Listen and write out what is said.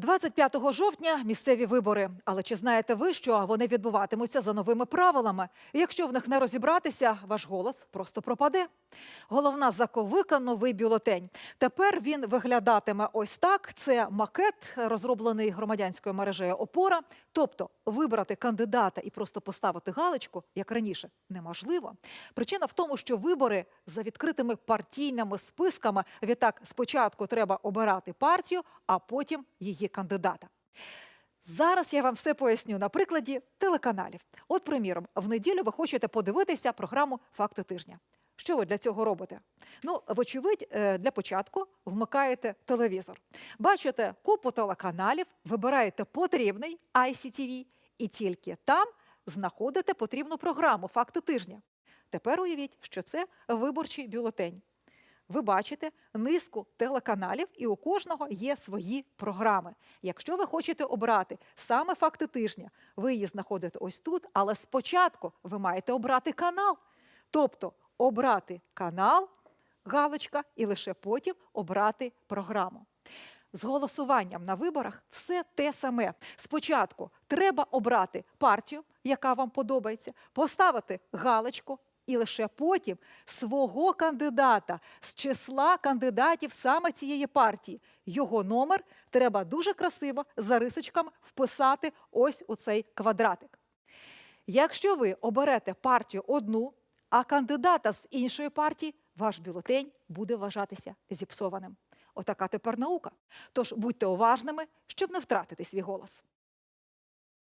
25 жовтня місцеві вибори. Але чи знаєте ви, що вони відбуватимуться за новими правилами? І якщо в них не розібратися, ваш голос просто пропаде. Головна заковика новий бюлетень. Тепер він виглядатиме ось так. Це макет, розроблений громадянською мережею Опора. Тобто вибрати кандидата і просто поставити галочку, як раніше, неможливо. Причина в тому, що вибори за відкритими партійними списками. Відтак, спочатку треба обирати партію, а потім її кандидата. Зараз я вам все поясню на прикладі телеканалів. От, приміром, в неділю ви хочете подивитися програму Факти тижня. Що ви для цього робите? Ну, вочевидь, е, для початку вмикаєте телевізор. Бачите купу телеканалів, вибираєте потрібний ICTV і тільки там знаходите потрібну програму Факти тижня. Тепер уявіть, що це виборчий бюлетень. Ви бачите низку телеканалів, і у кожного є свої програми. Якщо ви хочете обрати саме факти тижня, ви її знаходите ось тут, але спочатку ви маєте обрати канал. Тобто обрати канал, галочка, і лише потім обрати програму. З голосуванням на виборах все те саме. Спочатку треба обрати партію, яка вам подобається, поставити галочку, і лише потім свого кандидата з числа кандидатів саме цієї партії. Його номер треба дуже красиво за рисочками вписати ось у цей квадратик. Якщо ви оберете партію одну, а кандидата з іншої партії, ваш бюлетень буде вважатися зіпсованим. Отака тепер наука. Тож будьте уважними, щоб не втратити свій голос.